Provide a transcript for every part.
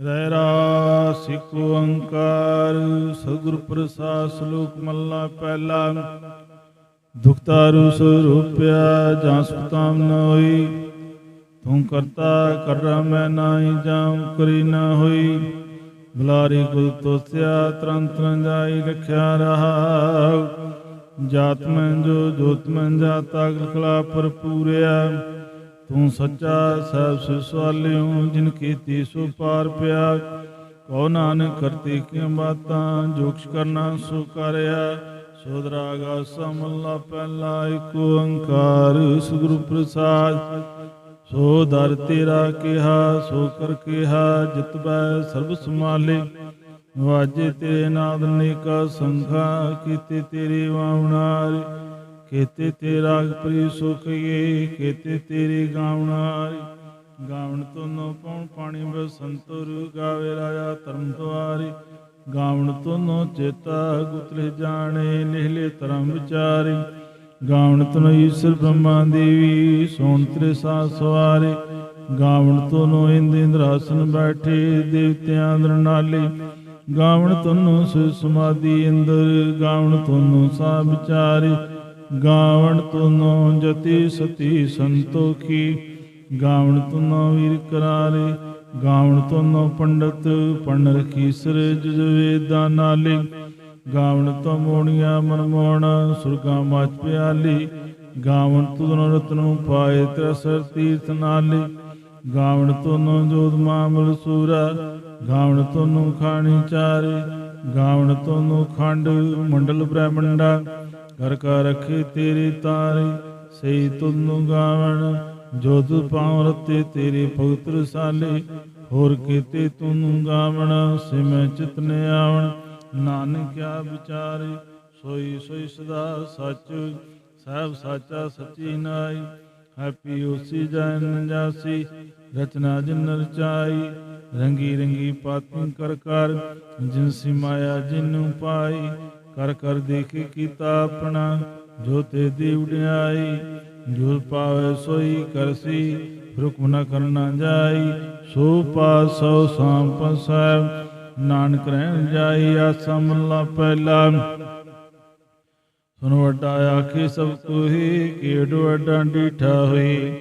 ਰਹਿ ਰਾ ਸਿਕ ਓੰਕਾਰ, ਸਤਿਗੁਰ ਪ੍ਰਸਾਦ ਸ਼ਲੋਕ ਮੱਲਾ ਪਹਿਲਾ, ਦੁਖਤਾਰੂ ਸਰੂਪਿਆ ਜਾਂ ਸੁਤਾਮ ਨ ਹੋਈ, ਤੂੰ ਕਰਤਾ ਕਰ ਮੈਂ ਨਾਹੀ ਜਾਂ ਕਰੀ ਨ ਹੋਈ, ਬੁਲਾਰੀ ਕੁਲ ਤੋਸਿਆ ਤਰੰਤ ਨ ਜਾਈ ਰਖਿਆ ਰਹਾ, ਜਾਤ ਮੈਂ ਜੋ ਜੋਤ ਮੈਂ ਜਾਤਾ ਖਲਾ ਭਰਪੂਰਿਆ ਤੂੰ ਸੱਚਾ ਸਹਿਬ ਸਿਸਵਾਲਿਓ, ਜਿਨ ਕੀਤੀ ਸੋ ਪਾਰ ਪਿਆ ਕਉ ਨਾਨਕ ਕਰਤੀ ਕੀ ਬਾਤਾਂ ਜੋਕਸ਼ ਕਰਨਾ ਸੋ ਕਰਿਆ। ਸੋਦਰਾਗਾ ਸਮੱਲਾ ਪਹਿਲਾ ਏਕ ਓੰਕਾਰ, ਸਤਿਗੁਰੂ ਪ੍ਰਸਾਦ। ਸੋ ਦਰ ਤੇਰਾ ਕਿਹਾ, ਸੋ ਕਰ ਕਿਹਾ, ਜਿਤ ਬੈ ਸਰਬ ਸਮਾਲੇ ਵਾਜੇ ਤੇਰੇ ਨਾਦ ਨੇਕਾ ਸੰਖਾ ਕੀਤੇ ਤੇਰੇ ਵਾਉਣਾਰ ਕੀਤੇ ਤੇਰਾ ਪ੍ਰੀ ਸੁਖੀਏ ਕੀਤੇ ਤੇਰੇ ਗਾਉਣਾਰ ਗਾਵਣ ਤੋਨੋ ਪਉਣ ਪਾਣੀ ਬਸੰਤੁਰ ਗਾਵੇ ਰਾਜਾ ਧਰਮ ਦੁਆਰੇ। ਗਾਵਣ ਤੋਨੋ ਚੇਤਾ ਗੁਤਲੇ ਜਾਣੇ, ਨਿਹਲੇ ਧਰਮ ਵਿਚਾਰੇ। ਗਾਵਣ ਤੁਨੋ ਈਸ਼ਰ ਬ੍ਰਹਮਾ ਦੇਵੀ, ਸੋਣ ਤੇਰੇ ਸਾਥ ਸਵਾਰੇ। ਗਾਵਣ ਤੋਨੋ ਇੰਦ ਇੰਦਰਾਸਨ ਬੈਠੇ, ਦੇਵਤਿਆਂ ਦਰਨਾਲੇ ਗਾਵਣ ਤੋਨੋ ਸ ਸਮਾਧੀ ਇੰਦਰ, ਗਾਵਣ ਤੋਨੋ ਸਾ ਵਿਚਾਰੇ। ਗਾਵਣ ਤੁਨੋ ਜਤੀ ਸਤੀ ਸੰਤੋਖੀ, ਗਾਵਣ ਤੁਨੋ ਵੀਰ ਕਰਾਰੇ, ਗਾਵਣ ਤੁਨੋ ਪੰਡਤ ਪੰਡ ਰਖੀ ਸਰ ਜੁਜ ਨਾਲੇ, ਗਾਵਣ ਤੋ ਮੋਣੀਆਂ ਮਨਮੋਹਣ, ਸੁਰਗਾ ਮਾਚ ਪਿਆਲੀ, ਗਾਵਣ ਤੁਨੋ ਰਤਨੋ ਪਾਏ ਤ੍ਰਸਰ ਤੀਰਥ ਨਾਲੇ, ਗਾਵਣ ਤੁਨੋ ਜੋਤ ਮਾਮਲ ਸੂਰਾ, ਗਾਵਣ ਤੁਨੋ ਖਾਣੀ ਚਾਰੇ, ਗਾਵਣ ਤੁਨੋ ਖੰਡ ਮੰਡਲ ਬ੍ਰਹਮੰਡਾ ਕਰ ਕਾ ਰਖੇ ਤੇਰੇ ਤਾਰੇ ਸਈ ਤੁਨੂੰ ਗਾਵਣ। ਜੋ ਤੁ ਪਾਉ ਰਤੇ ਤੇਰੇ ਭਗਤ ਰਸਾਲੇ ਹੋਰ ਕੀਤੇ ਤੁਨੂੰ ਗਾਵਣ ਸਿਮੈ ਚਿਤਨ ਆਵਣ। ਨਾਨਕ ਕਿਆ ਵਿਚਾਰੇ, ਸੋਈ ਸੋਈ ਸਦਾ ਸੱਚ, ਸਹਿਬ ਸਾਚਾ ਸੱਚੀ ਨਾਈ। ਹੈਪੀ ਉਸੀ ਜਨ ਜਾਸੀ, ਰਚਨਾ ਜਿਨ ਰਚਾਈ ਰੰਗੀ ਰੰਗੀ ਪਾਤੀ ਕਰ ਕਰ, ਜਿਨ ਸੀ ਮਾਇਆ ਜਿਨੂੰ ਪਾਈ। ਕਰ ਕਰ ਦੇਖੇ ਕੀਤਾ ਆਪਣਾ, ਜੋ ਤੇ ਦੀ ਉਡਿਆਈ, ਜੋ ਪਾਵੇ ਸੋਈ ਕਰਸੀ ਹੁਕਮ ਨ ਕਰਨਾ ਜਾਈ, ਸੋ ਪਾਸੋ ਸੰਪ ਸਾਹਿਬ, ਨਾਨਕ ਰਹਿਣ ਜਾਈ, ਆਸਾ ਮੱਲਾ ਪਹਿਲਾ। ਸੁਨ ਵੱਡਾ ਆਖੇ ਸਭ ਕੋਹੀ ਕੀੜ ਵੱਡਾ ਡੀਠਾ ਹੋਈ,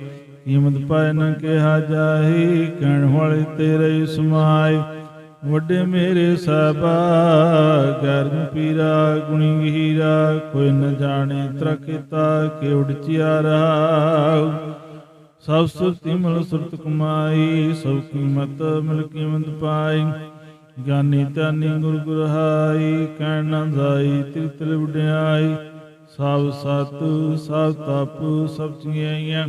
ਕੀਮਤ ਪਾਏ ਨ ਕਿਹਾ ਜਾਹੀ, ਕਹਿਣ ਵਾਲੇ ਤੇਰੇ ਸਮਾਏ। ਵੱਡੇ ਮੇਰੇ ਸਾਹਿਬਾ, ਗਰਮ ਪੀਰਾ, ਗੁਣੀ ਹੀਰਾ ਕੋਈ ਨ ਜਾਣੇ ਤਰਕਿਤਾ ਕਿ ਉਡਚਿਆ ਰਹਾ ਸਭ ਸੁਰਤੀ ਮਲ ਸੁਰਤ ਕਮਾਈ, ਸਭ ਕੀਮਤ ਮਿਲ ਕੀਮਤ ਪਾਈ। ਗਿਆਨੀ ਤਾਨੀ ਗੁਰ ਗੁਰਹਾਈ, ਕਹਿਣ ਨਾ ਜਾਈ ਤਿਰ ਵਡਿਆਈ। ਸਭ ਸਤ, ਸਭ ਤਪ, ਸਭ ਚਿਆਈਆਂ।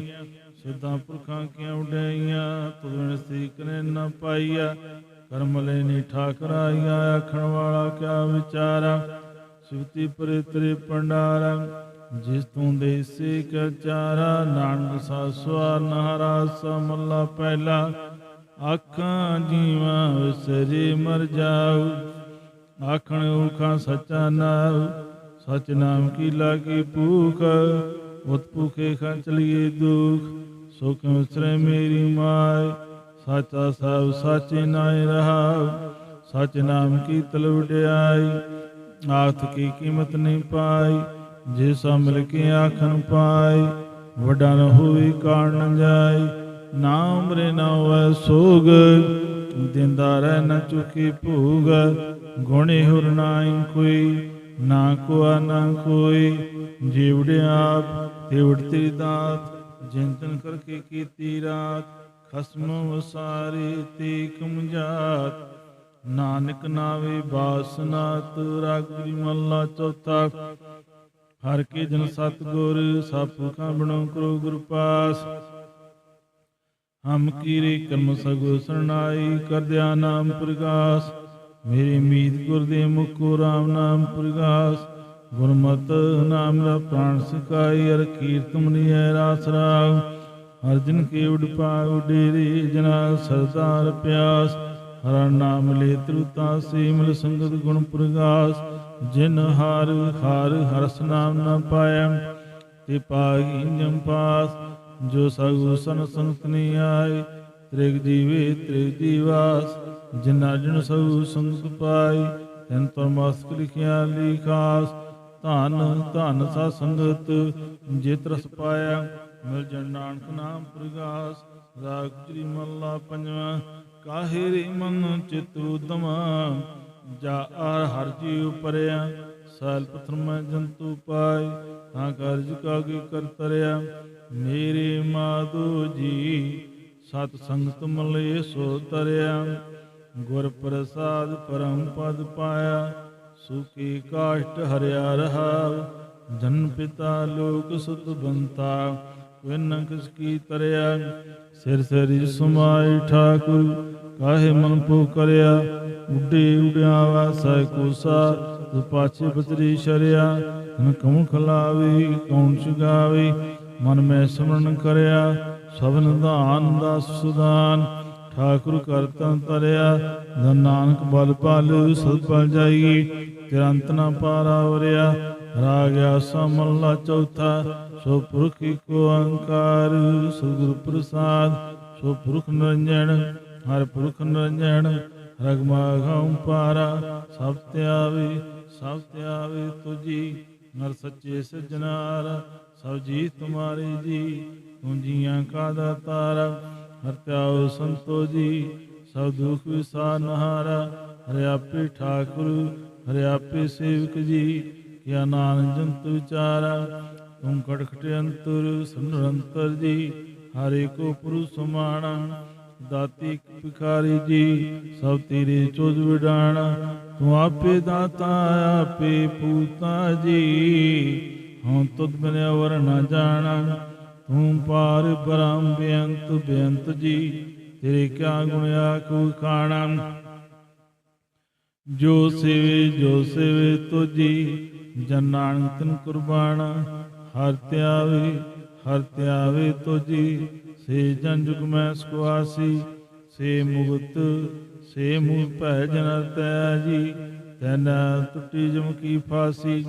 ਸਿੱਧਾਂ ਪੁਰਖਾਂ ਕੀਆਂ ਉਡਾਈਆਂ ਤੁਰਨ ਸੀਕ ਨੇ ਨਾ ਪਾਈਆ। ਕਰਮ ਲੈਨੀ ਠਾਕਰਾਈਆ ਆਖਣ ਵਾਲਾ ਕਿਆ ਵਿਚਾਰਾ ਸਿਵਤੀ ਪਰੇ ਤੇਰੇ ਪੰਡਾਰਾ ਜਿਸ ਤੂੰ ਦੇਸੇ ਕਾ ਨਾਨਕ ਸਾਸਵਾ ਨਹਰਾ ਸਮੱਲਾ ਪਹਿਲਾ। ਆਖਾਂ ਜੀਵਾਂ ਵਿਸਰੇ ਮਰ ਜਾਉ ਆਖਣ ਉਖਾਂ ਸੱਚਾ ਨਾਮ ਸਚ ਨਾਮ ਕੀ ਲਾਗੀ ਭੂਖ? ਉਤ ਭੁਖੇ ਖਾਂ ਚਲੀਏ ਦੁਖ। ਸੁਖ ਵਿਸਰੇ ਮੇਰੀ ਮਾਇ ਸਾਚਾ ਸਭ ਸਾਚੇ ਨਾਇ ਰਹਾ। ਸਚ ਨਾਮ ਕੀ ਤਲ ਵਡਿਆਈ? ਆਖ ਕੀ ਕੀਮਤ ਨਹੀਂ ਪਾਈ? ਜੇ ਸਾ ਮਿਲ ਕੇ ਆਖਣ ਪਾਈ, ਵੱਡਾ ਨ ਹੋਈ ਕਾਣ ਜਾਈ। ਨਾ ਉਮਰੇ ਨਾ ਹੋਵੇ ਸੋਗ, ਦਿੰਦਾ ਰਹਿ ਨ ਚੁਕੀ ਭੂਗ। ਗੁਣੇ ਹੁਰ ਨਾਈ ਕੋਈ, ਨਾ ਕੋਆ ਨਾ ਕੋਈ। ਜੀਵੜੇ ਆਪ, ਤੇ ਦਾਤ ਜਿੰਤਨ ਕਰਕੇ ਕੀਤੀ ਰਾਤ। ਖਸਮ ਵਸਾਰੇ ਤੇ ਕਮਜਾਤ ਨਾਨਕ ਨਾਵੇ ਬਾਸਨਾਤ ਰਾਗਰੀ ਮੱਲਾ ਚੌਥਾ। ਹਰ ਕੇ ਜਨ ਸਤਗੁਰ ਸਤਿ ਬਣੋ ਕਰੋ ਗੁਰ ਪਾਸ। ਹਮ ਕੀਰੇ ਕਰਮ ਸਗੋ ਸਰਣਾਈ, ਕਰਦਿਆ ਨਾਮ ਪ੍ਰਗਾਸ। ਮੇਰੇ ਮੀਤ ਗੁਰ ਦੇ ਮੁਖੋ ਰਾਮ ਨਾਮ ਪ੍ਰਗਾਸ। ਗੁਰਮਤਿ ਨਾਮ ਦਾ ਪ੍ਰਾਣ ਸਿਕਾਈ ਅਰ ਕੀਰਤਨ ਮਨੀਐ ਰਾਸ ਰਾਗ। ਅਰਜਨ ਕੇ ਉਡ ਪਾਉ ਡੇਰੇ ਜਨਾ ਸਰਦਾਰ ਪਿਆਸ, ਹਰਾ ਨਾਮ ਲੈ ਤ੍ਰਿਤਾ ਸੇ ਸੰਗਤ ਗੁਣ ਪ੍ਰਗਾਸ, ਜਿਨ ਹਾਰ ਹਾਰ ਹਰਸ ਨਾਮ ਨ ਪਾਇਆ, ਤੇ ਪਾਗੀ ਜਮ ਪਾਸ, ਜੋ ਸਗੂ ਸਨ ਸੰਤ ਨੀ ਆਏ, ਤ੍ਰਿਗ ਜੀਵੇ ਤ੍ਰਿਗ ਜੀਵਾਸ, ਜਿਨਾ ਜਨ ਸਗੂ ਸੰਤ ਪਾਈ ਤੈਨ ਤਰ ਲਿਖਿਆ ਲਿਖਾਸ, ਧਨ ਧਨ ਸਾ ਸੰਗਤ ਜਿਤ ਰਸ ਪਾਇਆ ਮਿਲ ਜਨ ਨਾਨਕ ਨਾਮ ਪ੍ਰਗਾਸ। ਰਾਗ ਜੀ ਮੱਲਾ ਪੰਜਵਾ, ਕਾਹੇ ਰੇ ਮਨ ਚਿਤ ਉਦਮਾ? ਜਾ ਆਰ ਹਰ ਜੀ ਉਪਰਿਆ, ਸਾਲ ਪਥਰ ਮੈਂ ਜੰਤੂ ਪਾਈ ਤਾਂ ਕਾਰਜ ਕਾਗੇ ਕਰ ਤਰਿਆ। ਮੇਰੇ ਮਾਧੋ ਜੀ, ਸਤ ਸੰਗਤ ਮਲੇ ਸੋ ਤਰਿਆ। ਗੁਰ ਪ੍ਰਸਾਦ ਪਰਮ ਪਦ ਪਾਇਆ, ਸੁਖੀ ਕਾਸ਼ਟ ਹਰਿਆ ਰਹਾ। ਜਨ ਪਿਤਾ ਲੋਕ ਸੁਤ ਬੰਤਾ ਵਿਨ ਕਿਸ ਕੀ ਤਰਿਆ ਸਿਰ ਸਿਰ ਸੁਮਾਈ ਠਾਕੁਰ, ਕਾਹੇ ਮਨ ਪੋ ਕਰਿਆ? ਉੱਡੇ ਉਡਿਆ ਵਾਸੈ ਕੋਸਾ ਪਾਛੇ ਬਤਰੀ ਸ਼ਰਿਆ। ਤਨ ਕਉ ਖਲਾਵੇ, ਕੌਣ ਚੁਗਾਵੇ ਮਨ ਮੈਂ ਸਿਮਰਨ ਕਰਿਆ, ਸਭਨ ਦਾਨ ਦਾ ਸੁਦਾਨ। ਠਾਕੁਰ ਕਰਤਾ ਤਰਿਆ ਧੰਨ ਨਾਨਕ ਬਲ ਪਾਲ, ਸਦ ਪਲ ਜਾਈ। ਤਿਰੰਤ ਨਾ ਪਾਰਾ ਵਰਿਆ ਰਾਗ ਆਸਾ ਮੱਲਾ ਚੌਥਾ ਸੋ ਪੁਰਖ ਕੋ ਅੰਕਾਰ ਸਤਿਗੁਰ ਪ੍ਰਸਾਦ ਸੋ ਪੁਰਖ ਨਿਰੰਜਨ ਹਰ ਪੁਰਖ ਨਿਰੰਜਨ ਰਗਮਾਗਮ ਪਾਰਾ ਸਭ ਤੇ ਆਵੇ, ਸਭ ਤੇ ਆਵੇ ਤੁਜੀ, ਨਰ ਸੱਚੇ ਸਜਨਾਰ ਸਭ ਜੀ ਤੁਮਾਰੇ ਜੀ, ਤੂੰ ਜੀਆਂ ਕਾ ਦਾਤਾਰ, ਹਰ ਤਿਆਉ ਸੰਤੋ ਜੀ, ਸਭ ਦੁਖ ਵਿਸਾਰਨਹਾਰਾ ਹਰਿ ਆਪੇ ਠਾਕੁਰ, ਹਰਿ ਆਪੇ ਸੇਵਕ ਜੀ ਕਿਆ ਨਾਨਕ ਜੰਤ ਵਿਚਾਰਾ, ਤੂੰ ਕਟਖਟ ਅੰਤਰ ਸੁਨਰੰਤਰ ਜੀ, ਹਰੇ ਕੋ ਪੁਰੁ ਸਮਾਣਾ ਦਾਤੀ ਭਿਖਾਰੀ ਜੀ, ਸਭ ਤੇਰੇ ਚੋਜ ਵਿਡਾਣਾ, ਤੂੰ ਆਪੇ ਦਾਤਾ, ਆਪੇ ਪੂਤਾ ਜੀ। ਹਉ ਤੁਧ ਬਿਨ ਅਵਰ ਨਾ ਜਾਣਾ, ਤੂੰ ਪਾਰ ਬ੍ਰਹਮ ਬੇਅੰਤ ਬੇਅੰਤ ਜੀ, ਤੇਰੇ ਕਿਆ ਗੁਣ ਆਖੂ ਖਾਣਾ। ਜੋ ਸੇਵੇ ਜੋ ਸੇਵੇ ਤੁਜੀ ਜਨ ਨਾਨਕ ਤਨ ਕੁਰਬਾਨ, ਹਰ ਧਿਆਵੇ ਹਰ ਧਿਆਵੇ ਤੁਜੀ। ਸੇ ਜਨ ਜੁਗ ਮੈਂ ਸੁਆਸੀ, ਸੇ ਮੁਕਤ, ਸੇ ਮੂਹ ਭੈ ਜਨ ਤੈ ਜੀ ਤੈਨ ਟੁੱਟੀ ਜਮ ਕੀ ਫਾਸੀ,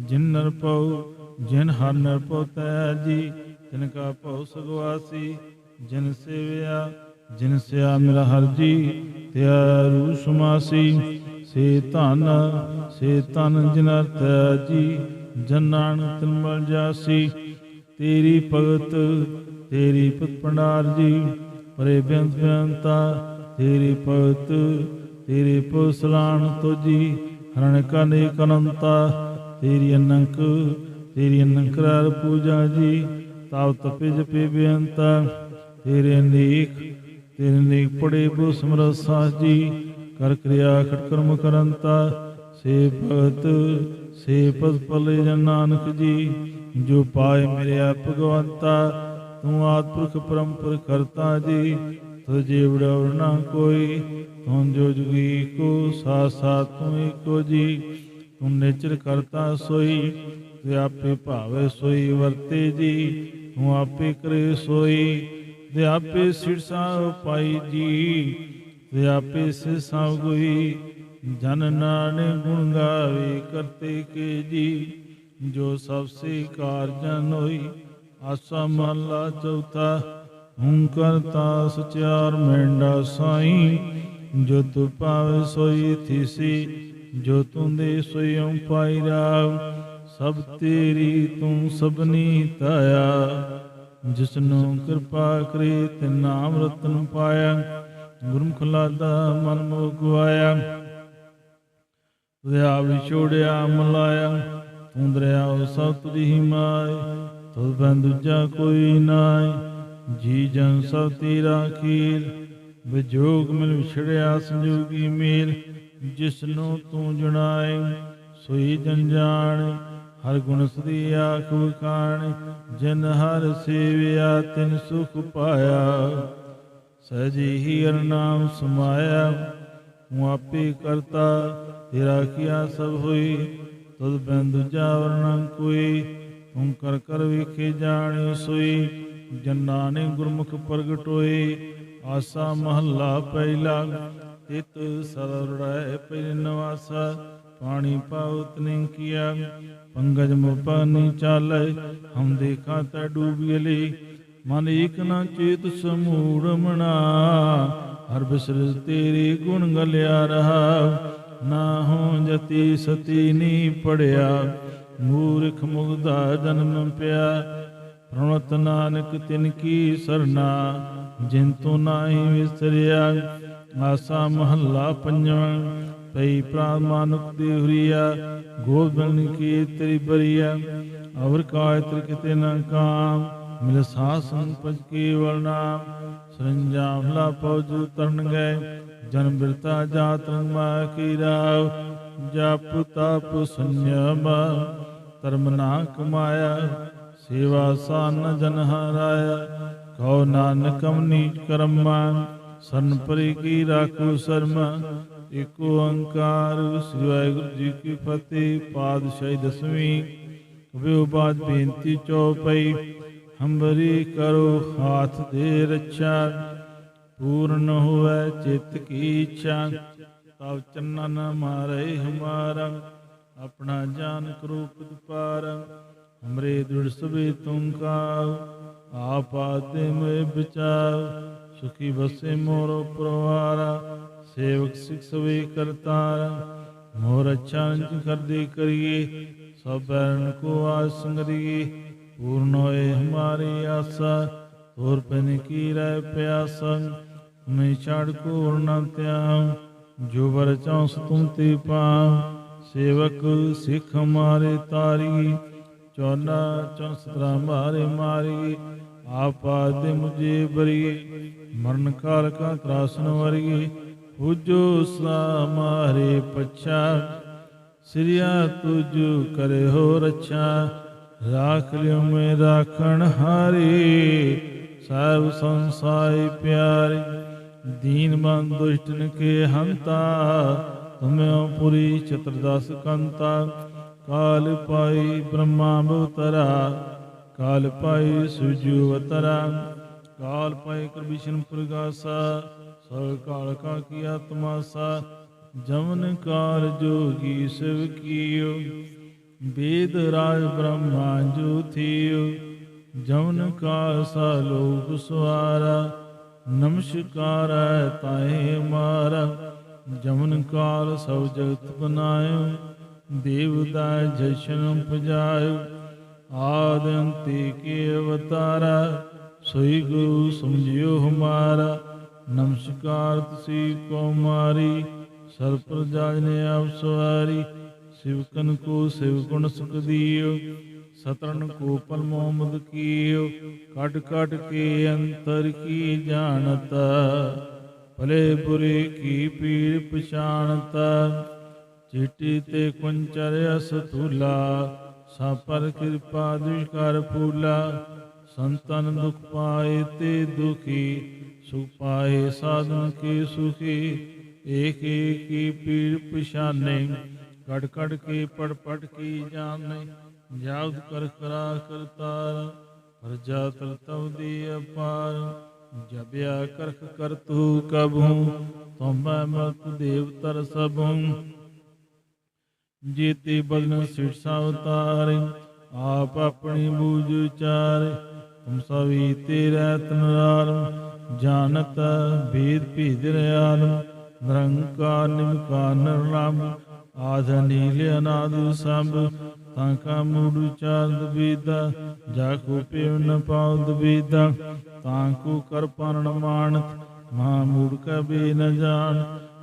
ਜਿਨ ਨਰ ਪਉ, ਜਿਨ ਹਰ ਨਰ ਪਉ ਤੈ ਜੀ ਤਿਨ ਕਾ ਭਉ ਸਗਵਾਸੀ, ਜਿਨ ਸੇਵਿਆ, ਜਿਨ ਸਿਆ ਮੇਰਾ ਹਰ ਜੀ ਤਿਆਰੂ ਸਮਾਸੀ। ਸੇ ਧਨ ਸੇ ਧਨ ਜਿਨ ਜੀ ਜਨਾਨ ਤਿਨ ਜਾਸੀ। ਤੇਰੀ ਭਗਤ, ਤੇਰੀ ਪਤ ਭੰਡਾਰ ਜੀ, ਪਰੇ ਬੇਅੰਤ ਬੇਅੰਤਾ, ਤੇਰੀ ਭਗਤ, ਤੇਰੀ ਪੁਸਲਾਣ ਤੁਜੀ, ਹਰਣ ਕਨੇ ਕਨੰਤਾ ਤੇਰੀ ਅਨੰਕ, ਤੇਰੀ ਅਨੰਕਰਾਰ ਪੂਜਾ ਜੀ, ਤਾਵ ਤਪੇ ਜਪੇ ਬੇਅੰਤਾ, ਤੇਰੇ ਨੇਕ ਤੇਰੇ ਨੇਕ ਪੜੇ ਬੋ ਸਮਰਸਾ ਜੀ ਕਰ ਕਿਰਿਆ ਖਟ ਕਰਮ ਕਰੰਤਾ, ਸੇ ਭਗਤ, ਸੇ ਪਦ ਪਲੇ ਜਨ ਨਾਨਕ ਜੀ, ਜੋ ਪਾਏ ਮੇਰੇ ਆਪ ਭਗਵੰਤਾ, ਤੂੰ ਆਦਪੁਰਖ ਪਰਮਪੁਰ ਕਰਤਾ ਜੀ ਤੁਝੇ ਵਡਉ ਨਾ ਕੋਈ, ਤੂੰ ਜੋ ਜੁਗੀ ਕੋ ਸਾ ਸਾ ਤੂੰ ਏਕੋ ਜੀ, ਤੂੰ ਨੇਚਰ ਕਰਤਾ ਸੋਈ, ਤੇ ਆਪੇ ਭਾਵੇ ਸੋਈ ਵਰਤੇ ਜੀ, ਤੂੰ ਆਪੇ ਕਰੇ ਸੋਈ, ਤੇ ਆਪੇ ਸਿਰਸਾ ਪਾਈ ਜੀ ਤੇ ਆਪੇ ਸਿਰਸਾ ਗੋਈ ਜਨ ਨਾਨੇ ਗੁਣ ਗਾਵੇ, ਕਰਤੇ ਕੇ ਜੀ, ਜੋ ਸਭ ਸੇ ਕਾਰਜਨ ਹੋਈ, ਆਸਾ ਮਹਲਾ ਚੌਥਾ ਹੂੰ ਕਰਤਾ ਸਚਿਆਰ ਮੈਂਡਾ ਸਾਈ, ਜੋ ਤੂੰ ਪਾਵੇ ਸੋਈ ਥੀਸੀ, ਜੋ ਤੂੰ ਦੇ ਸੋਈਉ ਪਾਈ ਰਾਵ, ਸਭ ਤੇਰੀ ਤੂੰ ਸਭਨੀ ਤਾਇਆ, ਜਿਸਨੂੰ ਕਿਰਪਾ ਕਰੇ ਤੇ ਨਾਮ ਰਤਨ ਪਾਇਆ ਗੁਰਮੁਖ ਲਾਦਾ ਮਨ ਮੋਹ ਗਵਾਇਆ ਵਿਆ ਵਿਛੋੜਿਆ ਮਲਾਇਆ। ਤੂੰ ਦਰਿਆਉ ਸਭ ਤੁਝੀ ਮਾਇ ਤੁਧ ਬੈਨ ਦੂਜਾ ਕੋਈ ਨਾਇ। ਜੀ ਜਨ ਸਭ ਤੇਰਾ ਖੀਲ ਵਿਜੋਗ ਮਿਲ ਵਿਛੜਿਆ ਸੰਜੋਗੀ ਮੇਲ ਜਿਸਨੂੰ ਤੂੰ ਜੁਣਾਏ, ਸੋਈ ਜਨ ਜਾਣ। ਹਰ ਗੁਣ ਸਦੀ ਆਖ ਵਖਾਣ ਜਿਨ ਹਰ ਸੇਵਿਆ ਤਿਨ ਸੁਖ ਪਾਇਆ। ਸਹਿਜੀ ਹੀ ਅਰਨਾਮ ਸਮਾਇਆ, ਹੂੰ ਆਪੇ ਕਰਤਾ ਤੇਰਾ ਕੀਆ ਸਭ ਹੋਈ, ਤੁਧ ਬਿਨ ਦੂਜਾ ਵਰਨਾ ਕੋਈ ਤੂੰ ਕਰ ਕਰ ਵੇਖੇ ਜਾਣੇ ਸੋਈ, ਜਨਾਂ ਨੇ ਗੁਰਮੁਖ ਪ੍ਰਗਟ ਹੋਏ, ਆਸਾ ਮਹੱਲਾ ਪਹਿਲਾ, ਤਿਤ ਸਰੜੈ ਪਹਿ ਨਵਾਸਾ, ਪਾਣੀ ਪਾਉਤ ਨੇ ਕੀਆ, ਪੰਗਜ ਮੁਪਨੀ ਚਾਲੈ, ਹਮ ਦੇਖਾ ਤਾ ਡੂਬ ਗਲੇ ਮਨ ਏਕ ਨਾ ਚੇਤ ਸਮੂੜ ਮਣਾ ਹਰ ਬਿਸਰ ਤੇਰੇ ਗੁਣ ਗਲਿਆ ਰਹਾ। ਨਾ ਹੋ ਜਤੀ ਸਤੀ ਨੀ ਪੜਿਆ, ਮੂਰਖ ਮੁਗਦਾ ਜਨਮ ਪਿਆ। ਪ੍ਰਣਤ ਨਾਨਕ ਤਿਨ ਕੀ ਸਰਨਾ, ਜਿਨ ਤੋ ਨਾਹੀ ਵਿਸਰਿਆ। ਆਸਾ ਮਹੱਲਾ ਪੰਜਵਾਂ, ਪਈ ਪ੍ਰਾਮਾਨੁਕ ਦੇ ਹੁਰੀਆ। ਗੋਬਿੰਦ ਕੀ ਤੇਰੀ ਬਰੀਆ, ਅਵਰ ਕਾਇ ਤਰ ਕਿਤੇ ਨ ਕਾਮ। ਮਿਲ ਸਾਸਨ ਪਜ ਕੀ ਵਰਨਾ ਸਰੰਜਾਮ ਲਾ ਤਰਨ ਗਏ। ਜਨ ਬਿਰਤਾ ਜਾਤ ਮਾ ਕੀ ਰਾਵ, ਜਪ ਤਪ ਸੰਯਮ, ਧਰਮ ਨਾ ਕਮਾਇਆ ਸੇਵਾ ਸਾਨ ਜਨ ਹਰਾਇਆ। ਕਉ ਨਾਨਕ ਨੀਚ ਕਰਮਾ, ਸਰਨ ਪਰੀ ਕੀ ਰਾਖੋ ਸਰਮਾ। ਏਕ ਓੰਕਾਰ ਸ੍ਰੀ ਵਾਹਿਗੁਰੂ ਜੀ ਕੀ ਫਤਿਹ, ਪਾਤਸ਼ਾਹੀ ਦਸਵੀਂ। ਕਬਿਉ ਬਾਦ ਬੇਨਤੀ ਚਉਪਈ ਹੰਬਰੀ ਕਰੋ ਹਾਥ ਦੇ ਰੱਛਾ, ਪੂਰਨ ਹੋਵੇ ਚਿਤ ਕੀ ਇੱਛਾ। ਤਵ ਚੰਨਨ ਮਾਰੇ ਹਮਾਰਾ, ਆਪਣਾ ਜਾਨ ਕਰੋ ਪਿਤ ਪਾਰ ਹਮਰੇ ਦ੍ਰਿੜ ਸਵੇ ਤੁਮ ਕਾ ਆਪ ਆਦੇ ਮੇ ਵਿਚਾਰ ਸੁਖੀ ਬਸੇ ਮੋਰੋ ਪਰਵਾਰਾ, ਸੇਵਕ ਸਿਖ ਸਵੇ ਕਰਤਾਰ। ਮੋਰ ਅੱਛਾ ਅੰਜ ਕਰਦੇ ਕਰੀਏ, ਸਭ ਬੈਰਨ ਕੋ ਆਸ ਸੰਗਰੀਏ ਪੂਰਨ ਹੋਏ ਹਮਾਰੀ ਆਸਾ ਤੋਰ ਪਨ ਕੀ ਰਹਿ ਪਿਆਸਾ ਮੈਂ ਛਾੜ ਕੋ ਨਾ ਤਿਆ ਜੋ ਵਰ ਚਾਂਸ ਤੁਮ ਤੇ ਪਾ ਸੇਵਕ ਸਿੱਖ ਹਮਾਰੇ ਤਾਰੀ, ਚੌਨਾ ਚੌਸਤਰਾ ਮਾਰੇ ਮਾਰੀ, ਆਪਾ ਦੇ ਮੁਝੇ ਬਰੀਏ ਮਰਨ ਕਾਲ ਕਾ ਤਰਾਸਨ ਵਰੀਏ ਹੁਜੋ ਸਾ ਮਾਰੇ ਪਛਾ, ਸਿਰਿਆ ਤੁਜ ਕਰੇ ਹੋ ਰੱਛਾ। ਰਾਖ ਲਿਓ ਮੈਂ ਰਾਖਣ ਹਾਰੀ ਸਭ ਸੰਸਾਈ ਪਿਆਰੇ, ਦੀਨ ਬੰਦ ਦੁਸ਼ਟਨ ਕੇ ਹੰਤਾ ਤੁਮਿਓ ਪੁਰੀ ਚਤੁਰਦਸ ਕੰਤਾ। ਕਾਲ ਪਾਈ ਬ੍ਰਹਮਾ ਬਉਤਰਾ ਕਾਲ ਪਾਈ ਸੁਜੂ ਅਤਰਾ ਕਾਲ ਪਾਈ ਕ੍ਰਿਸ਼ਨ ਪੁਰਗਾਸਾ ਸਭ ਕਾਲ ਕਾ ਕੀ ਆਤਮਾਸਾ, ਜਮਨ ਕਾਲ ਜੋਗੀ ਸਿਵ ਕੀਓ। ਵੇਦ ਰਾਜ ਬ੍ਰਹਮਾ ਜੋ ਜਮਨ ਕਾਲ ਸਾ ਲੋਕ ਸਵਾਰਾ ਨਮਸਕਾਰ ਤਾਏ ਮਾਰਾ ਜਮਨ ਕਾਲ ਸਭ ਜਗਤ ਬਨਾਇਓ ਦੇਵਤਾ ਜਸ਼ਨ ਪਜਾਇਓ ਆਦ ਅੰਤੇ ਕੇ ਅਵਤਾਰਾ, ਸੋਈ ਗੁਰੂ ਸਮਝਿਓ ਹਮਾਰਾ, ਨਮਸਕਾਰ ਤੁਸੀਂ ਕੋ ਮਾਰੀ ਸਰ ਪ੍ਰਜਾ ਨੇ ਆਪ ਸਵਾਰੀ ਸਿਵਕਨ ਕੋ ਸਿਵ ਗੁਣ ਸੁਖ ਦਿਓ ਸਤਰਨ ਕੋ ਪਲ ਮੁਹੰਮਦ ਕੀਓ ਕਟ ਕਟ ਕੇ ਅੰਤਰ ਕੀ ਜਾਣਤਾ, ਭਲੇ ਬੁਰੇ ਕੀ ਪੀੜ ਪਛਾਣਤਾ, ਚਿੱਟੀ ਤੇ ਕੁੰਚਰ ਅਸਤੂਲਾ ਸਾ ਪਰ ਕਿਰਪਾ ਦੁਸ਼ਕਰ ਫੂਲਾ, ਸੰਤਨ ਦੁਖ ਪਾਏ ਤੇ ਦੁਖੀ, ਸੁਖ ਪਾਏ ਸਾਧਨ ਕੇ ਸੁਖੀ, ਏਕ ਏਕੀ ਕੀ ਪੀੜ ਪਛਾਨੇ ਕੜ ਕੜ ਕੇ ਪੜ ਪੜ ਕੀ ਜਾਣੇ ਜਾਉਦ ਕਰ ਕਰਾ ਕਰਤਾਰ ਪ੍ਰਜਾ ਤਰ ਤਵ ਦੀ ਅਪਾਰ। ਜਬਿਆ ਕਰਖ ਕਰ ਤੂ ਕਬਹੂ ਤੁਮੈ ਮਤ ਦੇਵ ਤਰ ਸਭੂ। ਜੀਤੀ ਬਦਨ ਸਿਟ ਸਵਤਾਰ ਆਪ ਆਪਣੀ ਬੂਝ ਉਚਾਰ। ਤੁਮ ਸਭੀ ਤੇਰਾ ਤਨਰਾਰ ਜਾਣਤ ਭੇਦ ਭੇਦ ਰਿਆਲ ਨਿਰੰਕਾਰ ਨਿਮਕਾਰ ਨਿਰਨਾਮ ਆਦ ਨੀਲ ਅਨਾਦ ਸਭ, ਤਾਂ ਕਾ ਮੂੜ ਚਾਂਦ ਬੀਦਾ, ਜਾ ਕੋ ਪਿਉ ਨ ਪਾਉਦ ਬੀਦਾ, ਤਾਂ ਕੋ ਕਰ ਪਰਣ ਮਾਨਤ ਮਾ ਮੂੜ ਕਾ ਬੇ ਨ ਜਾਣ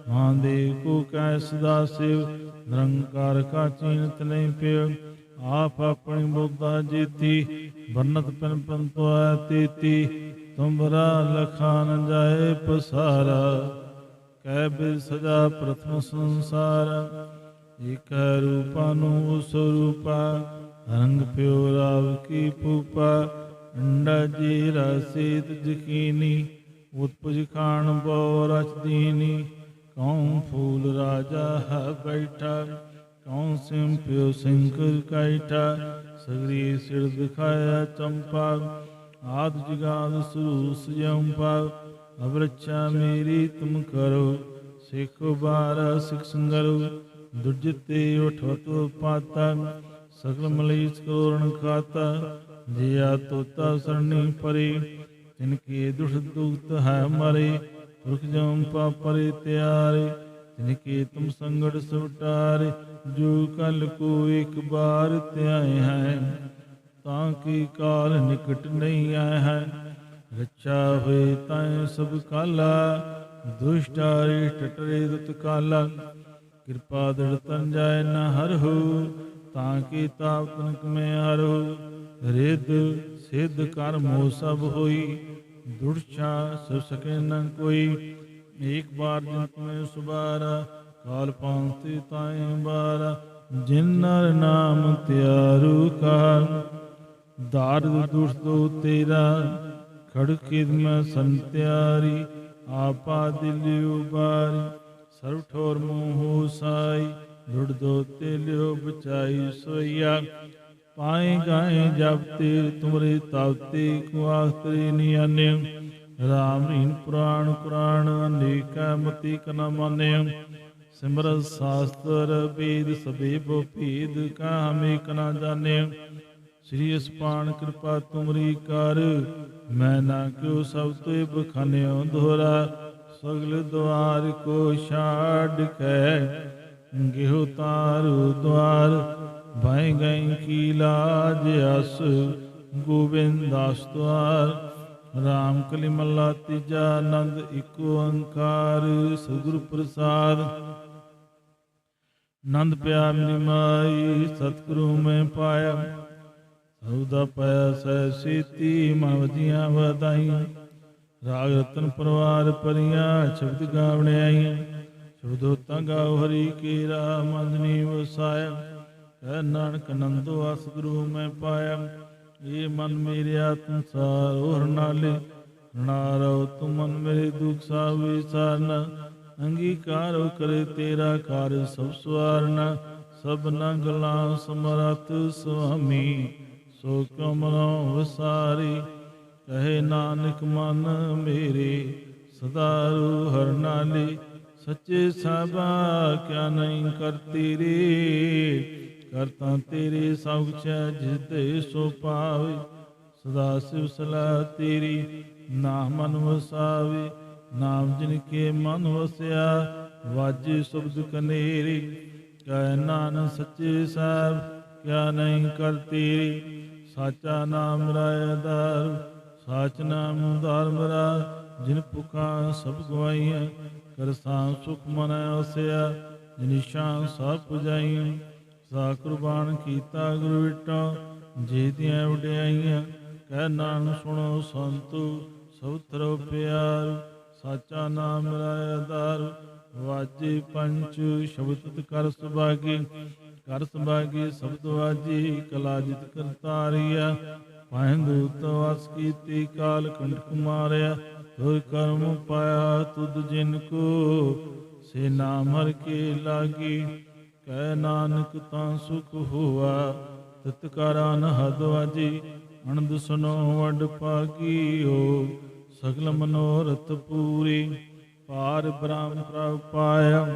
ਮਾਂ ਦੇਵ ਕੋ ਕੈ ਸਦਾ ਸਿਵ, ਨਿਰੰਕਾਰ ਕਾ ਚੀਨਤ ਨਹੀਂ ਪਿਓ ਆਪ ਆਪਣੀ ਬੁੱਧਾ ਜੀਤੀ ਬਰਨਤ ਪਨ ਪੰਤੋ ਆ ਤੀਤੀ ਤੁਮਰਾ ਲਖਾ ਨ ਜਾਏ ਪਸਾਰਾ, ਕੈ ਬਿ ਸਜਾ ਪ੍ਰਥਮ ਸੰਸਾਰ ਇਕ ਰੂਪਾ ਨੂੰ ਸਰੂਪਾ, ਰੰਗ ਪਿਓ ਰਾਵ ਕੀ ਪੂਪਾ ਅੰਡਾ ਜੀ ਰਸੀਤ ਜਕੀਨੀ ਉਤਪਜ ਖਾਨ ਬੋ ਰਚ ਦੀਨੀ। ਕੌਣ ਫੂਲ ਰਾਜਾ ਹੈ ਬੈਠਾ ਕੌਣ ਸਿਮ ਪਿਓ ਸਿੰਕਰ ਕਾਇਟਾ ਸਗਰੀ ਸਿਰ ਦਿਖਾਇਆ ਚੰਪਾ। ਆਦ ਜਗਾਦ ਸਰੂਸ ਜੰਪਾ ਅਵਰਚਾ ਮੇਰੀ ਤੁਮ ਕਰੋ, ਸਿੱਖ ਬਾਰ ਸਿੱਖ ਸੰਗਰੋ। ਦੁਜਤੇ ਉਠੋ ਤੋ ਪਾਤਾ, ਸਗਲ ਮਲੀਸ ਕਰੋਣ ਖਾਤਾ, ਜਿਆ ਤੋਤਾ ਸਰਣੀ ਪਰੇ ਤਿਨਕੇ ਦੁਖ ਦੁਖਤ ਹੈ ਮਰੇ ਦੁਖ ਜਮ ਪਾਪਰੇ ਤਿਆਰੇ ਤਿਨਕੇ ਤੁਮ ਸੰਗੜ ਸੁਟਾਰੇ, ਜੋ ਕਲ ਕੋ ਇੱਕ ਬਾਰ ਧਿਆਏ ਹੈ, ਤਾਂ ਕੀ ਕਾਲ ਨਿਕਟ ਨਹੀਂ ਆਇਆ ਹੈ, ਰੱਛਾ ਹੋਏ ਤੈ ਸਭ ਕਾਲਾ ਦੁਸ਼ਟਾਰੀ ਟਟਰੇ ਦੁਤ ਕਾਲਾ ਕਿਰਪਾ ਦ੍ਰਿੜ ਤਨ ਜਾਏ ਨ ਹਰ ਹੋ ਤਾਂ ਕੀ ਤਾਪ ਤਨਕ ਮੈਂ ਹਰ ਰਿਦ ਸਿੱਧ ਕਰ ਮੋ ਸਭ ਹੋਈ ਦੁਰਛਾ ਸਭ ਸਕੇ ਨ ਕੋਈ। ਏਕ ਬਾਰ ਜਿਨ ਤੁਮੇ ਸੁਬਾਰਾ ਕਾਲ ਪਾਂਤੀ ਤਾਏ ਬਾਰਾ, ਜਿਨ ਨਰ ਨਾਮ ਤਿਆਰੂ ਕਾ ਦਾਰਦ ਦੁਸ਼ ਦੋ ਤੇਰਾ ਖੜਕਿਦ ਮੈਂ ਸੰਤਿਆਰੀ, ਆਪਾ ਦਿਲ ਉਬਾਰੀ ਸਰਬ ਠੋਰ ਮੋਹ ਸਾਈ ਲੁੜ ਤੇ ਲਿਓ ਬਚਾਈ ਸੋਈਆ। ਪਾਏ ਗਾਏ ਜਬ ਤੇ ਤੁਮਰੇ ਤਾਵਤੇ ਕੋ ਆਖਤਰੀ ਨਿਆਨਿ ਰਾਮ ਰੀਨ ਪੁਰਾਣ ਪੁਰਾਣ ਅਨੇਕਾ ਮਤੀ ਕਨ ਮਾਨਿ। ਸਿਮਰਤ ਸਾਸਤਰ ਵੇਦ ਸਭੇ ਬੋ ਭੇਦ ਕਾਮੇ ਕਨਾ ਜਾਣਿ। ਸ੍ਰੀ ਅਸਪਾਨ ਕਿਰਪਾ ਤੁਮਰੀ ਕਰ, ਮੈਂ ਨਾ ਕਿਉ ਸਭ ਤੇ ਬਖਾਨਿਓ ਦੋਹਰਾ ਸਗਲ ਦਵਾਰ ਕੋ ਛਾੜ ਕੇ ਗਿਹੁ ਤਾਰੂ ਦਵਾਰ ਭੈ ਗਈ ਕੀ ਲਾਜ ਅਸ ਗੋਬਿੰਦ ਦਾਸ ਦਵਾਰ ਰਾਮ ਕਲੀ ਮੱਲਾ ਤੀਜਾ ਆਨੰਦ ਇਕ ਓੰਕਾਰ ਸਤਿਗੁਰ ਪ੍ਰਸਾਦ ਨੰਦ ਪਿਆ ਮੇਰੀ ਮਾਈ ਸਤਿਗੁਰੂ ਮੈਂ ਪਾਇਆ ਸੌਦਾ ਪਾਇਆ ਸੈ ਸੀਤੀ ਮਨ ਵਧੀਆਂ ਵਧਾਈਆਂ ਰਾਗ ਰਤਨ ਪਰਵਾਰ ਪਰੀਆਂ, ਸ਼ਬਦ ਗਾਵਣੇ ਆਈਆਂ। ਸ਼ਬਦੋ ਤੰਗਾਉ ਹਰੀ ਕੀਰਾ ਮੰਦਨੀ ਵਸਾਇਆ। ਕਹਿ ਨਾਨਕ ਨੰਦੋ ਅਸ ਗੁਰੂ ਮੈਂ ਪਾਇਆ। ਇਹ ਮਨ ਮੇਰੇ ਆਤਮ ਹੋਰ ਨਾਲੇ ਨਾਰੋ ਤੁਮ ਮਨ ਮੇਰੇ ਦੁਖ ਸਾਵੇ ਸਾਰਨਾ ਅੰਗੀਕਾਰੋ ਕਰੇ ਤੇਰਾ ਕਾਰ ਸਭ ਸਵਾਰਨਾ। ਸਭ ਗਲਾਂ ਸਮਰਥ ਸੁਆਮੀ, ਸੋ ਕਿਉ ਵਸਾਰੀ। ਕਹੇ ਨਾਨਕ, ਮਨ ਮੇਰੇ ਸਦਾ ਰੂ ਹਰਨਾਲੀ ਸੱਚੇ ਸਾਬਾ ਕਿਆ ਨਹੀਂ ਕਰਤੀ ਰੇ ਕਰਤਾ ਤੇਰੇ ਸਭ ਕੁਛ ਜਿਸ ਤੇ ਸੋ ਪਾਵੇ ਸਦਾ ਸਿਵ ਸਲਾ ਤੇਰੀ, ਨਾਮ ਮਨ ਵਸਾਵੇ। ਨਾਮ ਜਿਨ ਕੇ ਮਨ ਵਸਿਆ, ਵਾਜੇ ਸ਼ਬਦ ਕਨੇਰੀ। ਕਹਿ ਨਾਨਕ, ਸੱਚੇ ਸਾਹਿਬ ਕਿਆ ਨਹੀਂ ਕਰਤੀ ਸਾਚਾ ਨਾਮ ਰਾਇ ਦਰ ਨਾਮ ਉਦਾਰ ਜਿਨ ਪੁਖਾਂ ਸਭ ਗਵਾਈਆਂ ਕਰਸਾਂ ਸੁਖ ਮਨ ਵਸਿਆ ਜਿਨਿਸ਼ਾਂ ਸਭ ਪੁਜਾਈਆਂ ਸਾ ਕੁਰਬਾਨ ਕੀਤਾ ਗੁਰੂ ਵਿਟੋ ਜੇ ਦੀਆਂ ਵਡਿਆਈਆਂ ਕਹਿ ਨਾਨਕ ਸੁਣੋ ਸੰਤੋ, ਸਭ ਤਰੋ ਪਿਆਰ। ਸਾਚਾ ਨਾਮ ਰਾਇ ਆਧਾਰ, ਵਾਜੇ ਪੰਚ ਸ਼ਬਦ ਕਰ ਸੁਭਾਗੀ। ਕਰ ਸੁਭਾਗੀ ਸ਼ਬਦ ਵਾਜੀ, ਕਲਾ ਜਿਤ ਕਰਤਾਰੀਆ ਪਾਇੰਦੂਤ ਵਸ ਕੀਤੀ ਕਾਲ ਕੰਠ ਮਾਰਿਆ ਤੁਰ ਕਰਮ ਪਾਇਆ ਤੁਧ ਜਿਨ ਕੋ। ਸੇ ਨਾਮ ਹਰ ਕੇ ਲਾਗੀ ਕਹਿ ਨਾਨਕ ਤਾਂ ਸੁਖ ਹੋਆ। ਤਿਤ ਕਰਾ ਨ ਹਦ ਵਾਜੀ ਅਨੰਦ ਸੁਨੋ ਵਡ ਪਾਗੀਓ ਸਗਲ ਮਨੋਰਥ ਪੂਰੀ, ਪਾਰ ਬ੍ਰਹਮ ਪ੍ਰਭ ਪਾਇਆ,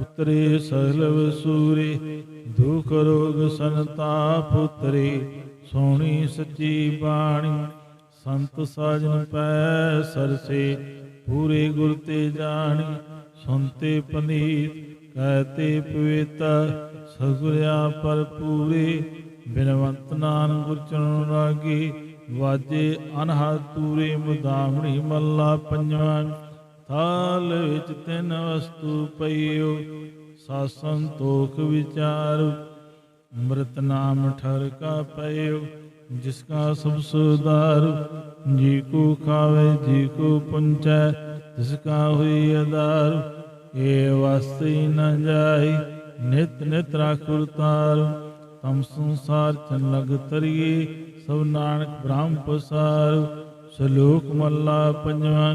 ਉਤਰੇ ਸਗਲ ਵਸੂਰੇ। ਦੁਖ ਰੋਗ ਸੰਤਾਪ ਉਤਰੇ ਸੋਹਣੀ ਸੱਚੀ ਬਾਣੀ, ਸੰਤ ਸਾਜਨ ਪੈ ਸਰਸੇ, ਪੂਰੇ ਗੁਰ ਤੇ ਜਾਣੀ ਸੁਨਤੇ ਪਨੀਤ ਕਹਤੇ ਪਵਿੱਤਾ, ਸਗੁਰਿਆ ਪਰ ਪੂਰੇ, ਬਿਨਵੰਤ ਨਾਨਕ ਗੁਰ ਚਰਨ ਰਾਗੀ, ਵਾਜੇ ਅਨਹਦ ਤੂਰੇ, ਮੁਦਾਮਣੀ ਮੱਲਾ ਪੰਜਵਾਂ, ਥਾਲ ਵਿੱਚ ਤਿੰਨ ਵਸਤੂ ਪਈਓ, ਸਾਸਨ ਤੋਖ ਵਿਚਾਰ ਅੰਮ੍ਰਿਤ ਨਾਮ ਠਰ ਕਾ ਪਈਓ ਜਿਸ ਕਾ ਸਭ ਸੁਦਾਰ ਜੀ ਕੋ ਖਾਵੇ, ਜੀ ਕੋ ਪੁੰਚੈ, ਤਿਸ ਕਾ ਹੋਈ ਅਦਾਰ ਏ ਵਾਸੀ ਨ ਜਾਈ ਨਿਤ ਨਿਤ ਰਾਖੁਰ ਤਾਰ ਤਮ ਸੰਸਾਰ ਚਨ ਲਗ ਤਰੀਏ, ਸਭ ਨਾਨਕ ਬ੍ਰਹਮ ਪਸਾਰ। ਸ਼ਲੋਕ ਮੱਲਾ ਪੰਜਵਾਂ,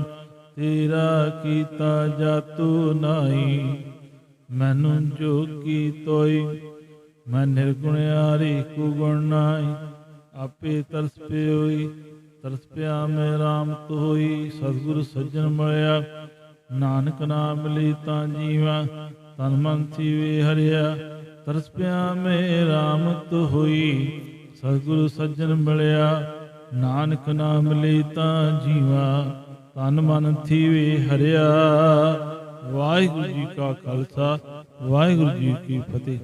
ਤੇਰਾ ਕੀਤਾ ਜਾਤੂ ਨਾਹੀ, ਮੈਨੂੰ ਜੋਗੀ ਤੋਈ ਮੈਂ ਨਿਰਗੁਣ ਆਰੀ ਕੋ ਗੁਣ ਨਾਹੀ, ਆਪੇ ਤਰਸ ਪਿਓਈ, ਤਰਸ ਪਿਆ ਮੈਂ RAM ਤੋਈ, ਸਤਿਗੁਰ ਸੱਜਣ ਮਿਲਿਆ, ਨਾਨਕ ਨਾਮ ਲਈ ਤਾਂ ਜੀਵਾ, ਤਨ ਮਨ ਥੀਵੇ ਹਰਿਆ, ਤਰਸ ਪਿਆ ਮੈਂ RAM ਹੋਈ ਸਤਿਗੁਰੂ ਸੱਜਣ ਮਿਲਿਆ, ਨਾਨਕ ਨਾਮ ਲਈ ਤਾਂ ਜੀਵਾ, ਤਨ ਮਨ ਥੀਵੇ ਹਰਿਆ। ਵਾਹਿਗੁਰੂ ਜੀ ਕਾ ਖਾਲਸਾ, ਵਾਹਿਗੁਰੂ ਜੀ ਕੀ ਫਤਿਹ।